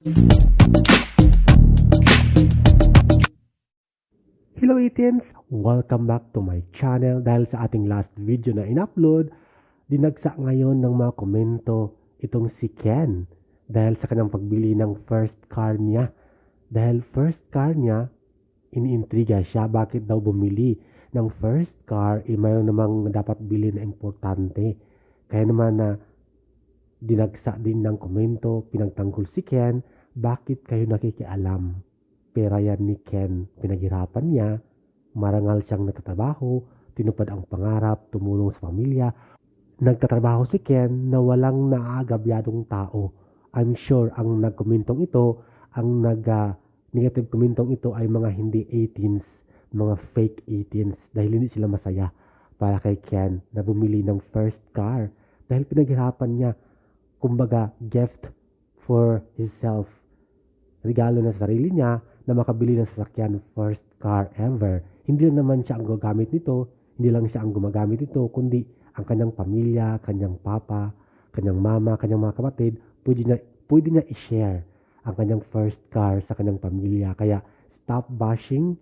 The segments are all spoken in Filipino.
Hello Etiens! Welcome back to my channel. Dahil sa ating last video na in-upload, dinagsa ngayon ng mga komento itong si Ken dahil sa kanyang pagbili ng first car niya. Dahil first car niya, iniintriga siya bakit daw bumili ng first car, eh mayroon namang dapat bili na importante. Kaya naman na dinagsa din ng komento, pinagtanggol si Ken, bakit kayo nakikialam? Pera yan ni Ken, pinaghirapan niya, marangal siyang nagtatrabaho, tinupad ang pangarap, tumulong sa pamilya. Nagtatrabaho si Ken na walang naagabyadong tao. I'm sure ang nagkomentong ito, ang nag ah, komentong ito ay mga hindi 18s, mga fake 18s dahil hindi sila masaya para kay Ken na bumili ng first car dahil pinaghirapan niya kumbaga gift for himself regalo na sa sarili niya na makabili ng sasakyan first car ever. Hindi lang naman siya ang gagamit nito, hindi lang siya ang gumagamit nito, kundi ang kanyang pamilya, kanyang papa, kanyang mama, kanyang mga kapatid, pwede niya, pwede niya i-share ang kanyang first car sa kanyang pamilya. Kaya stop bashing,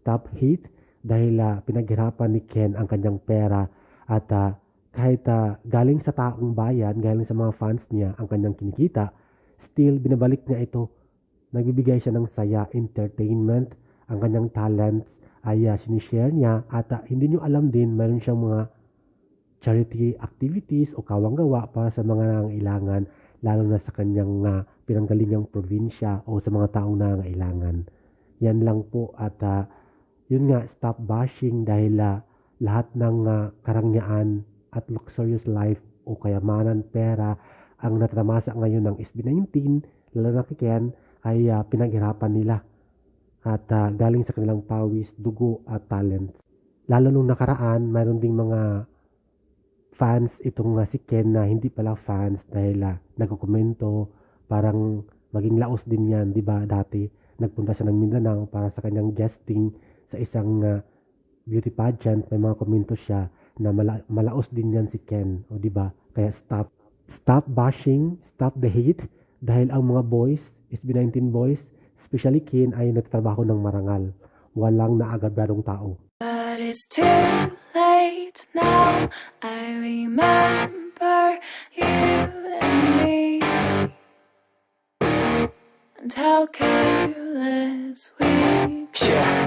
stop hate, dahil ah, pinaghirapan ni Ken ang kanyang pera at ah, kahit ah, galing sa taong bayan, galing sa mga fans niya ang kanyang kinikita, still binabalik niya ito nagbibigay siya ng saya, entertainment, ang kanyang talents ay uh, sinishare niya at uh, hindi nyo alam din, mayroon siyang mga charity activities o kawanggawa para sa mga nangailangan, lalo na sa kanyang uh, pinanggalingang probinsya o sa mga taong nangailangan. Yan lang po at uh, yun nga, stop bashing dahil uh, lahat ng uh, karangyaan at luxurious life o kayamanan, pera ang natamasa ngayon ng SB19, lalo na Ken, ay uh, pinaghirapan nila. At uh, galing sa kanilang pawis, dugo at talents. Lalo nung nakaraan, mayroon ding mga fans itong uh, si Ken na hindi pala fans dahil uh, nagkokomento, parang maging laos din yan, di ba? Dati? Nagpunta siya ng Mindanao para sa kanyang guesting sa isang uh, beauty pageant, may mga komento siya na mala- malaos din yan si Ken, o di ba? Kaya stop, stop bashing, stop the hate, dahil ang mga boys SB19 boys, especially Ken, ay nagtatrabaho ng marangal. Walang naagabyadong tao. But it's too late now. I remember you and me. And how careless we could Yeah. be.